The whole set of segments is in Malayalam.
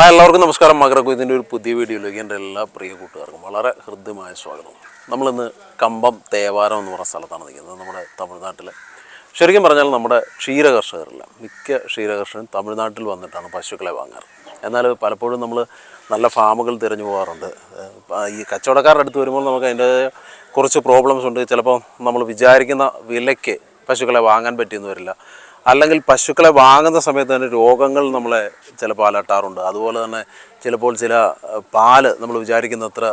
ഹായ് എല്ലാവർക്കും നമസ്കാരം. മകരക്കൊയ്ത്തിന്റെ ഒരു പുതിയ വീഡിയോയിലേക്ക് എന്റെ എല്ലാ പ്രിയ കൂട്ടുകാർക്കും വളരെ ഹൃദ്യമായ സ്വാഗതം. നമ്മളിന്ന് കമ്പം തേവാരം എന്ന് പറഞ്ഞ സ്ഥലത്താണ് നിൽക്കുന്നത് നമ്മുടെ തമിഴ്നാട്ടിൽ ശരിക്കും പറഞ്ഞാൽ നമ്മുടെ ക്ഷീര മിക്ക ക്ഷീര കർഷകരും തമിഴ്നാട്ടിൽ വന്നിട്ടാണ് പശുക്കളെ വാങ്ങാറ്. എന്നാൽ പലപ്പോഴും നമ്മൾ നല്ല ഫാമുകൾ തിരഞ്ഞു പോകാറുണ്ട്. ഈ കച്ചവടക്കാരുടെ അടുത്ത് വരുമ്പോൾ നമുക്ക് അതിന്റെ കുറച്ച് പ്രോബ്ലംസ് ഉണ്ട്. ചിലപ്പോൾ നമ്മൾ വിചാരിക്കുന്ന വിലയ്ക്ക് പശുക്കളെ വാങ്ങാൻ പറ്റിയെന്ന് വരില്ല. അല്ലെങ്കിൽ പശുക്കളെ വാങ്ങുന്ന സമയത്ത് തന്നെ രോഗങ്ങൾ നമ്മളെ ചിലപ്പോൾ അലട്ടാറുണ്ട് അതുപോലെ തന്നെ ചിലപ്പോൾ ചില പാൽ നമ്മൾ വിചാരിക്കുന്ന അത്ര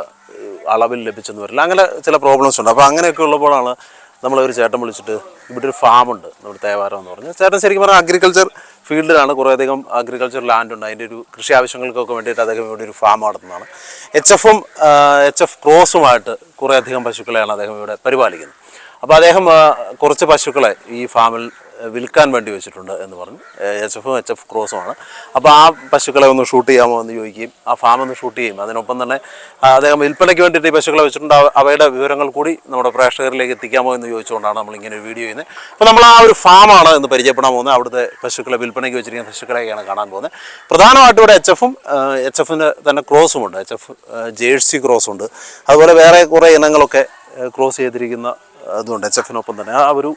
അളവിൽ ലഭിച്ചെന്ന് വരില്ല. അങ്ങനെ ചില പ്രോബ്ലംസ് ഉണ്ട്. അപ്പോൾ അങ്ങനെയൊക്കെ ഉള്ളപ്പോഴാണ് നമ്മൾ ഒരു ചേട്ടൻ വിളിച്ചിട്ട് ഇവിടെ ഒരു ഫാമുണ്ട് നമ്മുടെ തേവാരം എന്ന് പറഞ്ഞാൽ ചേട്ടൻ ശരിക്കും പറഞ്ഞാൽ അഗ്രികൾച്ചർ ഫീൽഡിലാണ് കുറേയധികം അഗ്രികൾച്ചർ ലാൻഡ് ഉണ്ട്. അതിന്റെ ഒരു കൃഷി ആവശ്യങ്ങൾക്കൊക്കെ വേണ്ടിയിട്ട് അദ്ദേഹം ഇവിടെ ഒരു ഫാം നടത്തുന്നതാണ്. എച്ച് എഫും എച്ച് എഫ് ക്രോസുമായിട്ട് കുറേയധികം പശുക്കളെയാണ് അദ്ദേഹം ഇവിടെ പരിപാലിക്കുന്നത്. അപ്പോൾ അദ്ദേഹം കുറച്ച് പശുക്കളെ ഈ ഫാമിൽ വിൽക്കാൻ വേണ്ടി വെച്ചിട്ടുണ്ട് എന്ന് പറഞ്ഞു. എച്ച് എഫും എച്ച് എഫ് ക്രോസുമാണ് അപ്പോൾ ആ പശുക്കളെ ഒന്ന് ഷൂട്ട് ചെയ്യാമോ എന്ന് ചോദിക്കുകയും ആ ഫാം ഒന്ന് ഷൂട്ട് ചെയ്യും അതിനൊപ്പം തന്നെ അദ്ദേഹം വിൽപ്പനയ്ക്ക് വേണ്ടിയിട്ട് ഈ പശുക്കളെ വെച്ചിട്ടുണ്ട്. അവയുടെ വിവരങ്ങൾ കൂടി നമ്മുടെ പ്രേക്ഷകരിലേക്ക് എത്തിക്കാമോ എന്ന് ചോദിച്ചുകൊണ്ടാണ് നമ്മൾ ഇങ്ങനെ ഒരു വീഡിയോ ചെയ്യുന്നത്. അപ്പോൾ നമ്മൾ ആ ഒരു ഫാമാണ് എന്ന് പരിചയപ്പെടാൻ പോകുന്നത്. അവിടുത്തെ പശുക്കളെ വിൽപ്പനയ്ക്ക് വെച്ചിരിക്കുന്ന പശുക്കളെയൊക്കെയാണ് കാണാൻ പോകുന്നത്. പ്രധാനമായിട്ടും ഇവിടെ എച്ച് എഫും എച്ച് എഫിന്റെ തന്നെ ക്രോസും ഉണ്ട്. എച്ച് എഫ് ജേഴ്സി ക്രോസുണ്ട് അതുപോലെ വേറെ കുറേ ഇനങ്ങളൊക്കെ ക്രോസ് ചെയ്തിരിക്കുന്ന അതുകൊണ്ട് എച്ച് എഫിനൊപ്പം തന്നെ. ആ ഒരു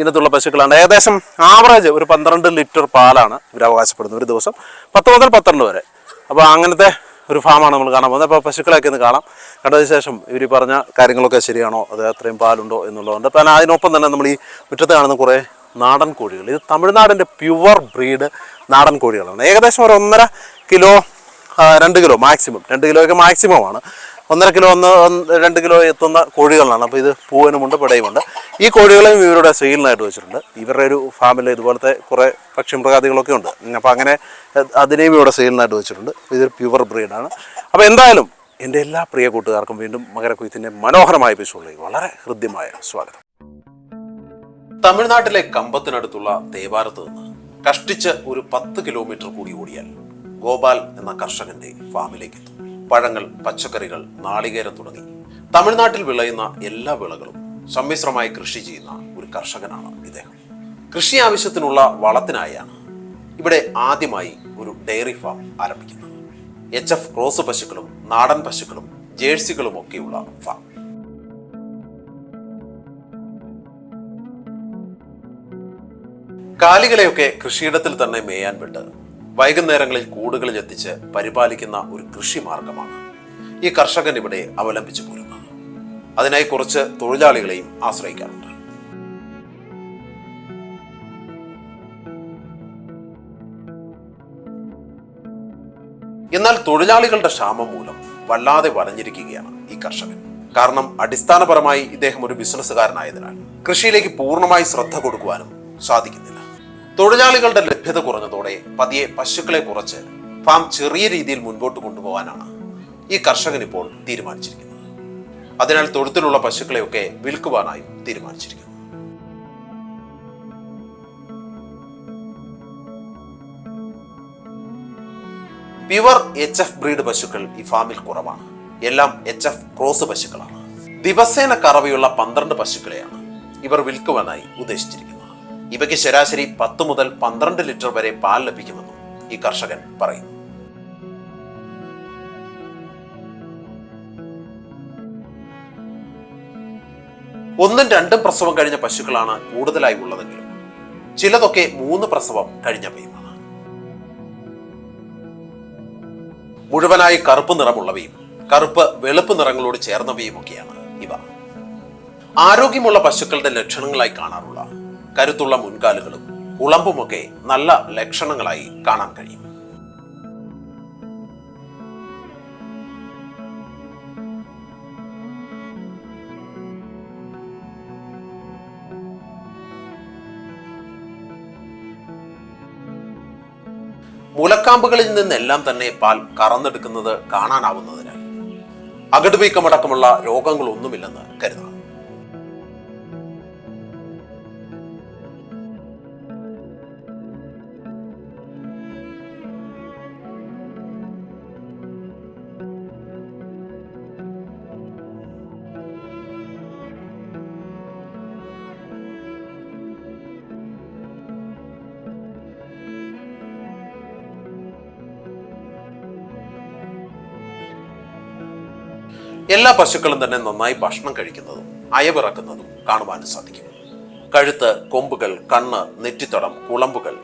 ഇനത്തുള്ള പശുക്കളാണ്. ഏകദേശം ആവറേജ് ഒരു പന്ത്രണ്ട് ലിറ്റർ പാലാണ് ഇവർ അവകാശപ്പെടുന്നത് ഒരു ദിവസം. പത്ത് മുതൽ പന്ത്രണ്ട് വരെ. അപ്പോൾ അങ്ങനത്തെ ഒരു ഫാമാണ് നമ്മൾ കാണാൻ പോകുന്നത്. അപ്പോൾ പശുക്കളെയൊക്കെ ഒന്ന് കാണാം. കണ്ടതിന് ശേഷം ഇവർ പറഞ്ഞ കാര്യങ്ങളൊക്കെ ശരിയാണോ? അത് അത്രയും പാലുണ്ടോ എന്നുള്ളതുകൊണ്ട് അപ്പം അതിനൊപ്പം തന്നെ നമ്മൾ ഈ മുറ്റത്ത് കാണുന്ന കുറേ നാടൻ കോഴികൾ. ഇത് തമിഴ്നാടിന്റെ പ്യുവർ ബ്രീഡ് നാടൻ കോഴികളാണ്. ഏകദേശം ഒരു ഒന്നര കിലോ രണ്ട് കിലോ മാക്സിമം രണ്ട് കിലോയൊക്കെ മാക്സിമം ആണ്. ഒന്നര കിലോ ഒന്ന് രണ്ട് കിലോ എത്തുന്ന കോഴികളാണ്. അപ്പോൾ ഇത് പൂവനുമുണ്ട് പിടയുമുണ്ട് ഈ കോഴികളെയും ഇവരുടെ സെയിലിനായിട്ട് വെച്ചിട്ടുണ്ട്. ഇവരുടെ ഒരു ഫാമിൽ ഇതുപോലത്തെ കുറേ പക്ഷിമൃഗാദികളൊക്കെ ഉണ്ട്. അപ്പോൾ അങ്ങനെ അതിനെയും ഇവിടെ സെയിലിനായിട്ട് വെച്ചിട്ടുണ്ട്. ഇതൊരു പ്യുവർ ബ്രീഡാണ്. അപ്പോൾ എന്തായാലും എന്റെ എല്ലാ പ്രിയ കൂട്ടുകാർക്കും വീണ്ടും മകരക്കുയത്തിന്റെ മനോഹരമായ എപ്പിസോഡിലേക്ക് വളരെ ഹൃദ്യമായ സ്വാഗതം. തമിഴ്നാട്ടിലെ കമ്പത്തിനടുത്തുള്ള തേവാരത്ത് നിന്ന് കഷ്ടിച്ച് ഒരു പത്ത് കിലോമീറ്റർ കൂടി ഓടിയാൽ ഗോപാൽ എന്ന കർഷകന്റെ ഫാമിലേക്ക് എത്തും. പഴങ്ങൾ പച്ചക്കറികൾ നാളികേരം തുടങ്ങി. തമിഴ്നാട്ടിൽ വിളയുന്ന എല്ലാ വിളകളും സമ്മിശ്രമായി കൃഷി ചെയ്യുന്ന ഒരു കർഷകനാണ് ഇദ്ദേഹം. കൃഷി ആവശ്യത്തിനുള്ള വളത്തിനായാണ് ഇവിടെ ആദ്യമായി ഒരു ഡെയറി ഫാം ആരംഭിക്കുന്നത്. എച്ച് എഫ് ക്രോസ് പശുക്കളും നാടൻ പശുക്കളും ജേഴ്സികളും ഒക്കെയുള്ള ഫാം. കാലികളെയൊക്കെ കൃഷിയിടത്തിൽ തന്നെ മേയാൻ വിട്ട് വൈകുന്നേരങ്ങളിൽ കൂടുകളിൽ എത്തിച്ച് പരിപാലിക്കുന്ന ഒരു കൃഷി മാർഗമാണ് ഈ കർഷകൻ ഇവിടെ അവലംബിച്ചു പോരുന്നത്. അതിനായി കുറച്ച് തൊഴിലാളികളെയും ആശ്രയിക്കാറുണ്ട്. എന്നാൽ തൊഴിലാളികളുടെ ക്ഷാമം മൂലം വല്ലാതെ വലഞ്ഞിരിക്കുകയാണ് ഈ കർഷകൻ. കാരണം അടിസ്ഥാനപരമായി ഇദ്ദേഹം ഒരു ബിസിനസ്സുകാരനായതിനാൽ കൃഷിയിലേക്ക് പൂർണമായി ശ്രദ്ധ കൊടുക്കുവാനും സാധിക്കുന്നില്ല. തൊഴിലാളികളുടെ ലഭ്യത കുറഞ്ഞതോടെ പതിയെ പശുക്കളെ കുറച്ച് ഫാം ചെറിയ രീതിയിൽ മുൻപോട്ട് കൊണ്ടുപോകാനാണ് ഈ കർഷകൻ ഇപ്പോൾ തീരുമാനിച്ചിരിക്കുന്നത്. അതിനാൽ തൊഴുത്തിലുള്ള പശുക്കളെയൊക്കെ വിൽക്കുവാനായും തീരുമാനിച്ചിരിക്കുന്നു. പ്യുവർ എച്ച് എഫ് ബ്രീഡ് പശുക്കൾ ഈ ഫാമിൽ കുറവാണ്. എല്ലാം എച്ച് എഫ് ക്രോസ് പശുക്കളാണ്. ദിവസേന കറവയുള്ള പന്ത്രണ്ട് പശുക്കളെയാണ് ഇവർ വിൽക്കുവാനായി ഉദ്ദേശിച്ചിരിക്കുന്നത്. ഇവയ്ക്ക് ശരാശരി പത്ത് മുതൽ പന്ത്രണ്ട് ലിറ്റർ വരെ പാൽ ലഭിക്കുമെന്നും ഈ കർഷകൻ പറയുന്നു. ഒന്നും രണ്ടും പ്രസവം കഴിഞ്ഞ പശുക്കളാണ് കൂടുതലായി ഉള്ളതെങ്കിലും ചിലതൊക്കെ മൂന്ന് പ്രസവം കഴിഞ്ഞവയുമാണ് മുഴുവനായി കറുപ്പ് നിറമുള്ളവയും കറുപ്പ് വെളുപ്പ് നിറങ്ങളോട് ചേർന്നവയും ഒക്കെയാണ് ഇവ. ആരോഗ്യമുള്ള പശുക്കളുടെ ലക്ഷണങ്ങളായി കാണാറുള്ള കരുത്തുള്ള മുൻകാലുകളും കുളമ്പുമൊക്കെ നല്ല ലക്ഷണങ്ങളായി കാണാൻ കഴിയും. മുലക്കാമ്പുകളിൽ നിന്നെല്ലാം തന്നെ പാൽ കറന്നെടുക്കുന്നത് കാണാനാവുന്നതിനാൽ അകടുവീക്കമടക്കമുള്ള രോഗങ്ങളൊന്നുമില്ലെന്ന് കരുതാം. എല്ലാ പശുക്കളും തന്നെ നന്നായി ഭക്ഷണം കഴിക്കുന്നതും അയവിറക്കുന്നതും കാണുവാനും സാധിക്കും കഴുത്ത് കൊമ്പുകൾ കണ്ണ് നെറ്റിത്തടം കുളമ്പുകൾ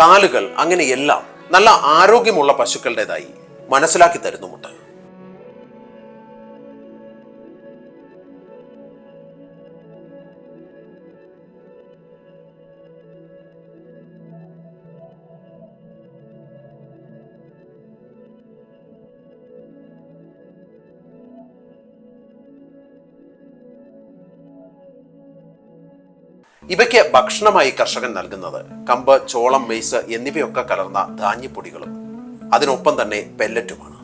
കാലുകൾ അങ്ങനെ എല്ലാം നല്ല ആരോഗ്യമുള്ള പശുക്കളുടേതായി മനസ്സിലാക്കി തരുന്നുമുണ്ട്. ഇവയ്ക്ക് ഭക്ഷണമായി കർഷകൻ നൽകുന്നത് കമ്പ് ചോളം മെയ്സ് എന്നിവയൊക്കെ കലർന്ന ധാന്യപ്പൊടികളും. അതിനൊപ്പം തന്നെ പെല്ലറ്റുമാണ്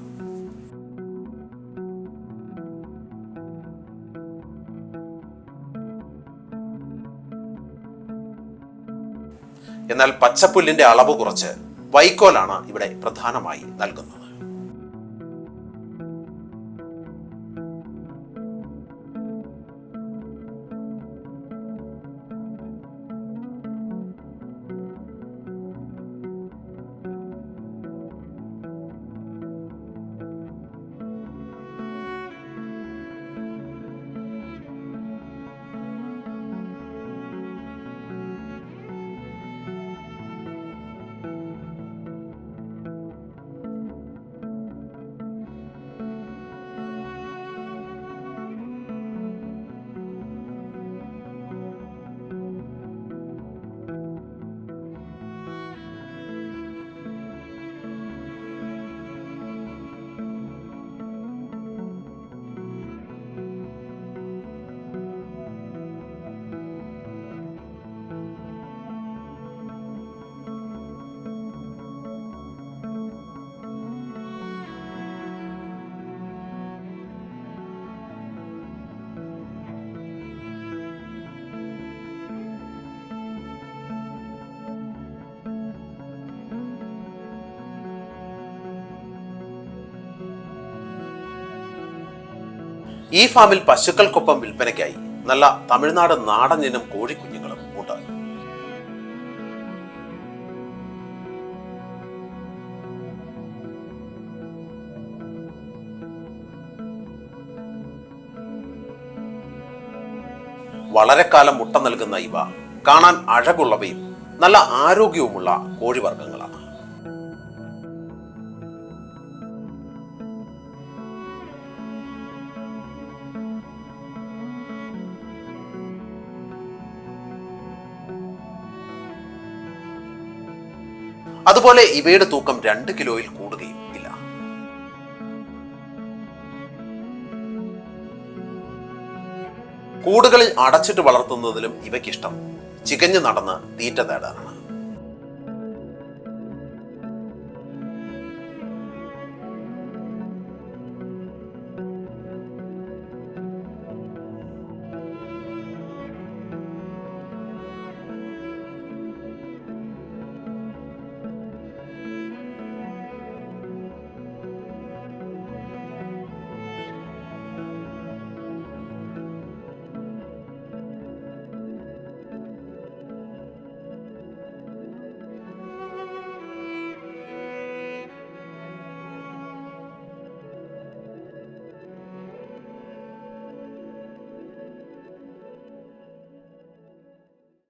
എന്നാൽ പച്ചപ്പുല്ലിന്റെ അളവ് കുറച്ച് വൈക്കോലാണ് ഇവിടെ പ്രധാനമായി നൽകുന്നത്. ഈ ഫാമിൽ പശുക്കൾക്കൊപ്പം വിൽപ്പനയ്ക്കായി നല്ല തമിഴ്നാട് നാടൻ ഇനം കോഴിക്കുഞ്ഞുങ്ങളും ഉണ്ട്. വളരെ കാലം മുട്ട നൽകുന്ന ഇവ കാണാൻ അഴകുള്ളവയും നല്ല ആരോഗ്യവുമുള്ള കോഴിവർഗങ്ങളാണ് അതുപോലെ ഇവയുടെ തൂക്കം രണ്ട് കിലോയിൽ കൂടുകയും ഇല്ല. കൂടുകളിൽ അടച്ചിട്ട് വളർത്തുന്നതിലും ഇവയ്ക്കിഷ്ടം. ചികഞ്ഞു നടന്ന് തീറ്റ നേടാനാണ്